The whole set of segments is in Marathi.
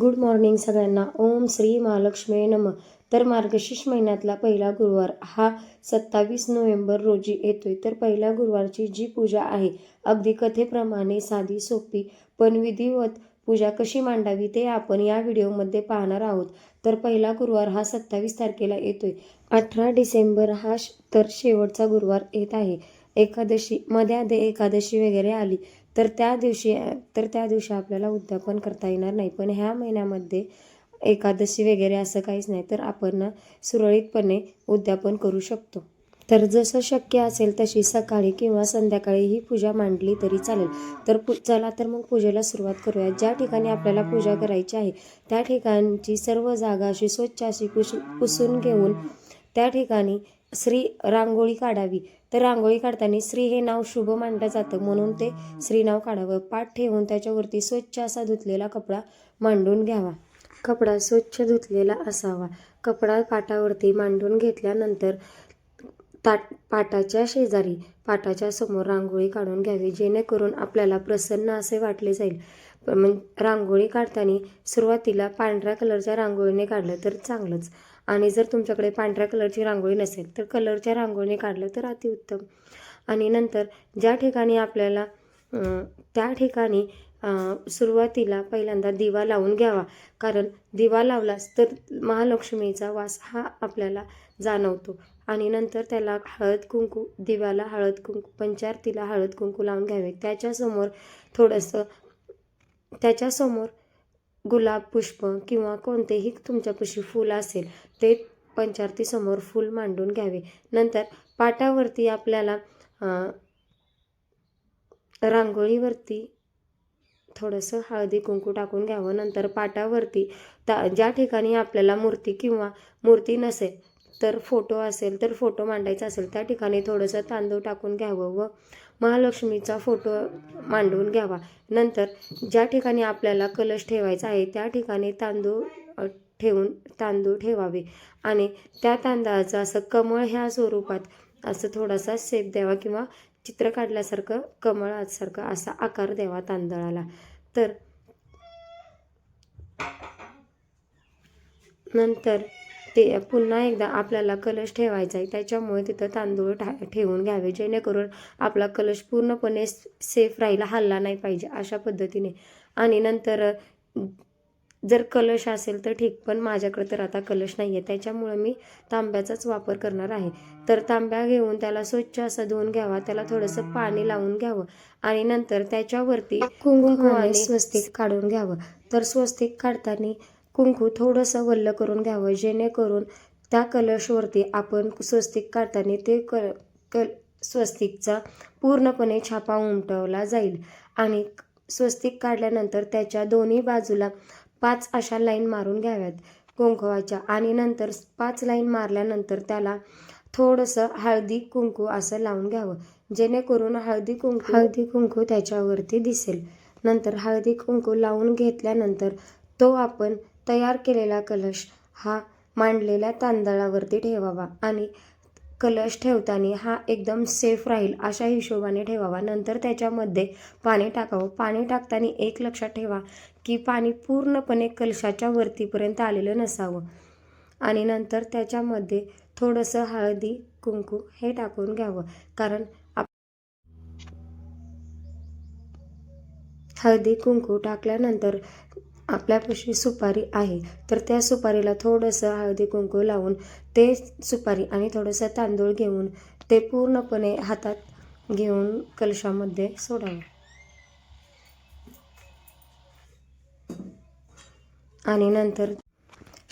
गुड मॉर्निंग सगळ्यांना. ओम श्री महालक्ष्मी नम. तर मार्गशीर्ष महिन्यातला पहिला गुरुवार हा सत्तावीस नोव्हेंबर रोजी येतोय. तर पहिल्या गुरुवारची जी पूजा आहे अगदी कथेप्रमाणे साधी सोपी पण विधिवत पूजा कशी मांडावी ते आपण या व्हिडिओमध्ये पाहणार आहोत. तर पहिला गुरुवार हा सत्तावीस तारखेला येतोय. अठरा डिसेंबर हा श- तर शेवटचा गुरुवार येत आहे. एकादशी मध्ये एकादशी वगैरे आली. तर त्या दिवशी तर त्या दिवशी आपल्याला उद्यापन करता येणार नाही. पण ह्या महिन्यामध्ये एकादशी वगैरे असं काहीच नाही तर आपण सुरळीतपणे उद्यापन करू शकतो. तर जसं शक्य असेल तशी सकाळी किंवा संध्याकाळी ही पूजा मांडली तरी चालेल. तर पू चला तर मग पूजेला सुरुवात करूया. ज्या ठिकाणी आपल्याला पूजा करायची आहे त्या ठिकाणची सर्व जागा अशी स्वच्छ अशी कुश पुसून घेऊन त्या ठिकाणी श्री रांगोळी काढावी. तर रांगोळी काढताना श्री हे नाव शुभ मानलं जातं. म्हणून ते श्री नाव काढावं. पाठ ठेवून त्याच्यावरती स्वच्छ असा धुतलेला कपडा मांडून घ्यावा. कपडा स्वच्छ धुतलेला असावा. कपडा पाटावरती मांडून घेतल्यानंतर ताट पाटाच्या शेजारी पाटाच्या समोर रांगोळी काढून घ्यावी. जेणेकरून आपल्याला प्रसन्न असे वाटले जाईल. मग रांगोळी काढताना सुरुवातीला पांढऱ्या कलरच्या रांगोळीने काढलं तर चांगलंच. आणि जर तुमच्याकडे पांढऱ्या कलरची रांगोळी नसेल तर कलरच्या रांगोळीने काढलं तर अतिउत्तम. आणि नंतर ज्या ठिकाणी आपल्याला त्या ठिकाणी सुरुवातीला पहिल्यांदा दिवा लावून घ्यावा. कारण दिवा लावलास तर महालक्ष्मीचा वास हा आपल्याला जाणवतो. आणि नंतर त्याला हळद कुंकू दिव्याला हळद कुंकू पंचारतीला हळद कुंकू लावून घ्यावे. त्याच्यासमोर थोडंसं त्याच्यासमोर गुलाब पुष्प किंवा कोणतेही तुमच्यापाशी फूल असेल ते पंचारतीसमोर फूल मांडून घ्यावे. नंतर पाटावरती आपल्याला रांगोळीवरती थोडंसं हळदी कुंकू टाकून घ्यावं. नंतर पाटावरती ता ज्या ठिकाणी आपल्याला मूर्ती किंवा मूर्ती नसेल तर फोटो असेल तर फोटो मांडायचा असेल त्या ठिकाणी थोडंसं तांदूळ टाकून घ्यावं व महालक्ष्मीचा फोटो मांडून घ्यावा. नंतर ज्या ठिकाणी आपल्याला कलश ठेवायचा आहे त्या ठिकाणी तांदूळ ठेवून तांदूळ ठेवावे. आणि त्या तांदळाचं असं कमळ ह्या स्वरूपात असं थोडासा शेप द्यावा किंवा चित्र काढल्यासारखं कमळासारखं असा आकार द्यावा तांदळाला. तर नंतर ते पुन्हा एकदा आपल्याला कलश ठेवायचा आहे. त्याच्यामुळे तिथं तांदूळ ठा ठेवून घ्यावे. जेणेकरून आपला कलश पूर्णपणे सेफ राहील हल्ला नाही पाहिजे अशा पद्धतीने. आणि नंतर जर कलश असेल तर ठीक पण माझ्याकडे तर आता कलश नाही आहे त्याच्यामुळं मी तांब्याचाच वापर करणार आहे. तर तांब्या घेऊन त्याला स्वच्छ असं धुवून घ्यावा. त्याला थोडंसं पाणी लावून घ्यावं. आणि नंतर त्याच्यावरती कुंकू आणि स्वस्तिक काढून घ्यावं. तर स्वस्तिक काढताना कुंकू थोडंसं वल्ल करून घ्यावं जेणेकरून त्या कलशवरती आपण स्वस्तिक काढताना ते क कल स्वस्तिकचा पूर्णपणे छापा उमटवला जाईल. आणि स्वस्तिक काढल्यानंतर त्याच्या दोन्ही बाजूला पाच अशा लाईन मारून घ्याव्यात. कुंकवाच्या आणि नंतर पाच लाईन मारल्यानंतर त्याला थोडंसं हळदी कुंकू असं लावून घ्यावं जेणेकरून हळदी कुंकू हळदी कुंकू त्याच्यावरती दिसेल. नंतर हळदी कुंकू लावून घेतल्यानंतर तो आपण तयार केलेला कलश हा मांडलेल्या तांदळावरती ठेवावा आणि कलश ठेवताना हा एकदम सेफ राहील अशा हिशोबाने ठेवावा. नंतर त्याच्यामध्ये पाणी टाकावं. पाणी टाकताना एक लक्षात ठेवा की पाणी पूर्णपणे कलशाच्या वरतीपर्यंत आलेलं नसावं. आणि नंतर त्याच्यामध्ये थोडंसं हळदी कुंकू हे टाकून घ्यावं. कारण आप हळदी कुंकू टाकल्यानंतर आपल्यापाशी सुपारी आहे. तर त्या सुपारीला थोडंसं हळदी कुंकू लावून ते सुपारी आणि थोडंसं तांदूळ घेऊन ते पूर्णपणे हातात घेऊन कलशामध्ये सोडावं. आणि नंतर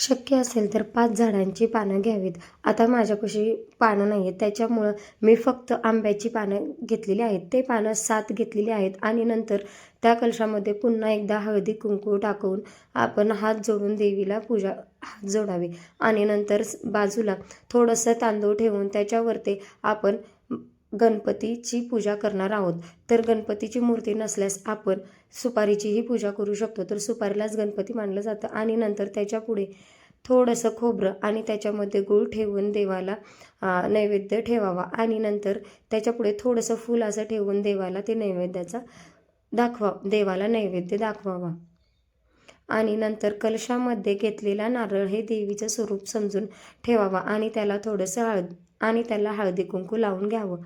शक्य असेल तर पाच झाडांची पानं घ्यावीत. आता माझ्यापाशी पानं नाही आहेत त्याच्यामुळं मी फक्त आंब्याची पानं घेतलेली आहेत. ते पानं सात घेतलेली आहेत आणि नंतर त्या कलशामध्ये पुन्हा एकदा हळदी कुंकू टाकून आपण हात जोडून देवीला पूजा हात जोडावे. आणि नंतर स- बाजूला थोडंसं तांदूळ ठेवून त्याच्यावरती आपण गणपतीची पूजा करणार आहोत. तर गणपतीची मूर्ती नसल्यास आपण सुपारीचीही पूजा करू शकतो. तर सुपारीलाच गणपती मानलं जातं. आणि नंतर त्याच्या पुढे थोडंसं खोबरं आणि त्याच्यामध्ये गूळ ठेवून देवाला नैवेद्य ठेवावा. आणि नंतर त्याच्यापुढे थोडंसं फूल असं ठेवून देवाला ते नैवेद्याचा दाखवा देवाला नैवेद्य दाखवावा. आणि नंतर कलशामध्ये घेतलेला नारळ हे देवीचं स्वरूप समजून ठेवावा आणि त्याला थोडंसं हळद आणि त्याला हळदी कुंकू लावून घ्यावं.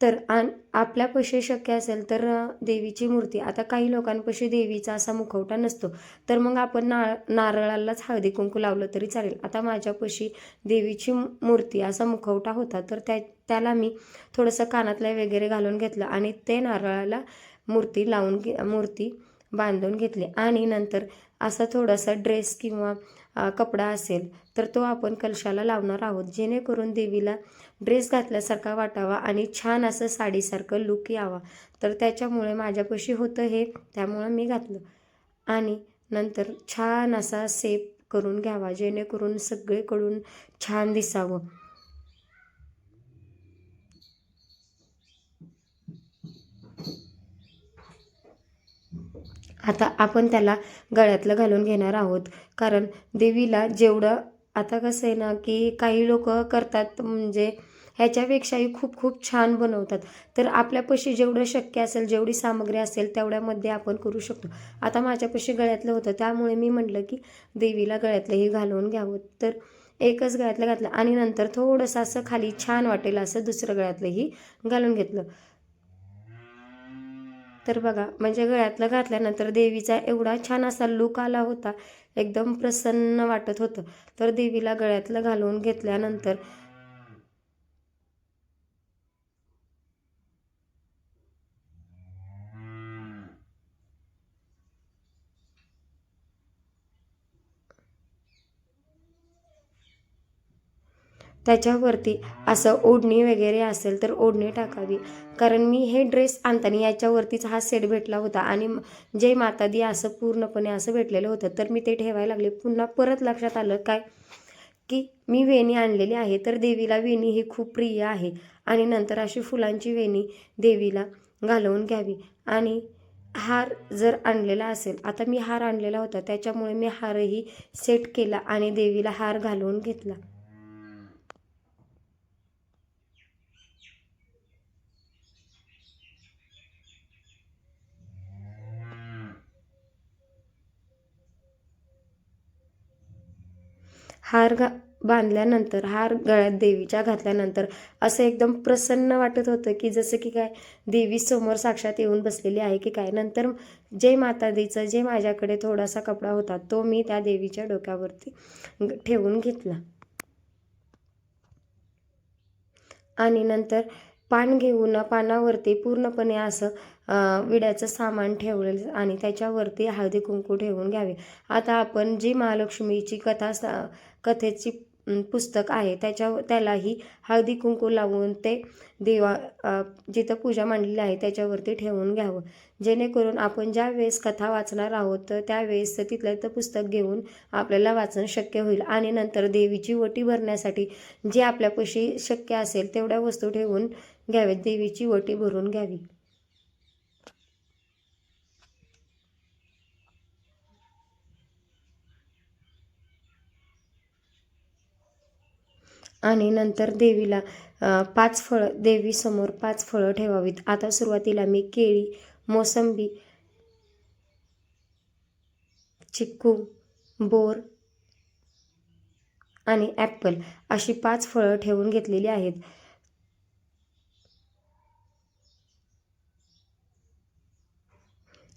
तर आण आपल्यापाशी शक्य असेल तर देवीची मूर्ती. आता काही लोकांपाशी देवीचा असा मुखवटा नसतो. तर मग आपण ना नारळालाच हळदी कुंकू लावलं तरी चालेल. आता माझ्यापाशी देवीची मूर्ती असा मुखवटा होता. तर त्या त्याला मी थोडंसं कानातलं वगैरे घालून घेतलं आणि ते नारळाला मूर्ती लावून घे मूर्ती बांधून घेतली. आणि नंतर असा थोडासा ड्रेस किंवा कपडा असेल तर तो आपण कलशाला लावणार आहोत. जेणेकरून देवीला ड्रेस घातल्यासारखा वाटावा आणि छान असं साडीसारखं लुक यावा. तर त्याच्यामुळे माझ्यापाशी होतं हे त्यामुळं मी घातलं. आणि नंतर छान असा सेप करून घ्यावा जेणेकरून सगळीकडून छान दिसावं. आता आपण त्याला गळ्यातलं घालून घेणार आहोत. कारण देवीला जेवढं आता कसं आहे ना की काही लोक करतात म्हणजे ह्याच्यापेक्षाही खूप खूप छान बनवतात. तर आपल्यापाशी जेवढं शक्य असेल जेवढी सामग्री असेल तेवढ्यामध्ये आपण करू शकतो. आता माझ्यापाशी गळ्यातलं होतं त्यामुळे मी म्हटलं की देवीला गळ्यातलंही घालून घ्यावं. तर एकच गळ्यातलं घातलं आणि नंतर थोडंसं असं खाली छान वाटेल असं दुसरं गळ्यातलंही घालून घेतलं. तर बघा म्हणजे गळ्यातलं घातल्यानंतर देवीचा एवढा छान असा लुक आला होता. एकदम प्रसन्न वाटत होतं. तर देवीला गळ्यातलं घालून घेतल्यानंतर त्याच्यावरती असं ओढणी वगैरे असेल तर ओढणी टाकावी. कारण मी हे ड्रेस आणताना याच्यावरतीच हा सेट भेटला होता आणि जे जय माता दी असं पूर्णपणे असं भेटलेलं होतं तर मी ते ठेवायला लागले. पुन्हा परत लक्षात आलं काय? की मी वेणी आणलेली आहे तर देवीला वेणी ही खूप प्रिय आहे. आणि नंतर अशी फुलांची वेणी देवीला घालवून घ्यावी. आणि हार जर आणलेला असेल आता मी हार आणलेला होता त्याच्यामुळे मी हारही सेट केला आणि देवीला हार घालवून घेतला. हार घा बांधल्यानंतर हार गळ्यात देवीच्या घातल्यानंतर असं एकदम प्रसन्न वाटत होतं की जसं की काय देवी समोर साक्षात येऊन बसलेली आहे की काय. नंतर जय माता दीचं जे माझ्याकडे थोडासा कपडा होता तो मी त्या देवीच्या डोक्यावरती ठेवून घेतला. आणि नंतर पान घेऊन पानावरती पूर्णपणे असं अं, विड्याचं सामान ठेवलेलं आणि त्याच्यावरती हळदी कुंकू ठेवून घ्यावे. आता आपण जी महालक्ष्मीची कथा सा- कथेची पुस्तक आहे. त्याच्या त्यालाही हळदी कुंकू लावून ते देवा जिथं पूजा मांडलेली आहे त्याच्यावरती ठेवून घ्यावं. जेणेकरून आपण ज्या वेळेस कथा वाचणार आहोत तर त्यावेळेस तिथलं तर पुस्तक घेऊन आपल्याला वाचणं शक्य होईल. आणि नंतर देवीची वटी भरण्यासाठी जे आपल्यापाशी शक्य असेल तेवढ्या वस्तू ठेवून घ्यावेत देवीची वटी भरून घ्यावी. आणि नंतर देवीला पाच फळं देवीसमोर पाच फळं ठेवावीत. आता सुरुवातीला मी केळी मोसंबी चिक्कू बोर आणि ॲपल अशी पाच फळं ठेवून घेतलेली आहेत.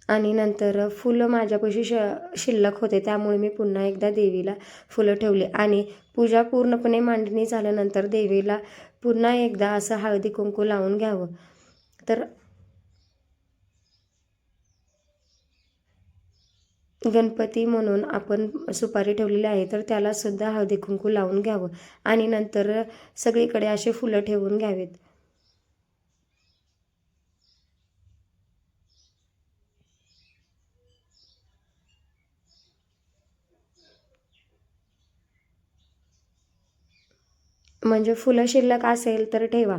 आणि नंतर फुलं माझ्यापाशी श शिल्लक होते त्यामुळे मी पुन्हा एकदा देवीला फुलं ठेवली. आणि पूजा पूर्णपणे मांडणी झाल्यानंतर देवीला पुन्हा एकदा असं हळदी कुंकू लावून घ्यावं. तर गणपती म्हणून आपण सुपारी ठेवलेली आहे तर त्याला सुद्धा हळदी कुंकू लावून घ्यावं. आणि नंतर सगळीकडे असे फुलं ठेवून घ्यावेत. म्हणजे फुलं शिल्लक असेल तर ठेवा.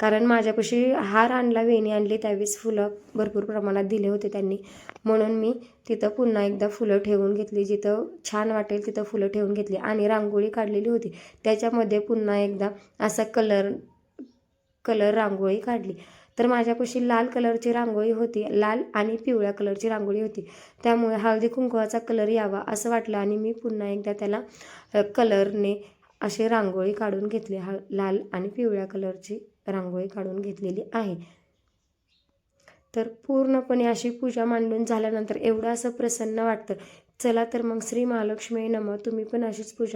कारण माझ्यापाशी हार आणला वेणी आणली त्यावेळेस फुलं भरपूर प्रमाणात दिले होते त्यांनी. म्हणून मी तिथं पुन्हा एकदा फुलं ठेवून घेतली. जिथं छान वाटेल तिथं फुलं ठेवून घेतली आणि रांगोळी काढलेली होती. त्याच्यामध्ये पुन्हा एकदा असा कलर कलर रांगोळी काढली. तर माझ्यापाशी लाल कलरची रांगोळी होती. लाल आणि पिवळ्या कलरची रांगोळी होती. त्यामुळे हळदी कुंकवाचा कलर यावा असं वाटलं आणि मी पुन्हा एकदा त्याला कलरने अशी रांगोळी काढून घेतली. हा लाल आणि पिवळ्या कलरची रांगोळी काढून घेतलेली आहे. तर पूर्णपणे अशी पूजा मांडून झाल्यानंतर एवढं असं प्रसन्न वाटतं. चला तर मग श्री महालक्ष्मी नम. तुम्ही पण अशीच पूजा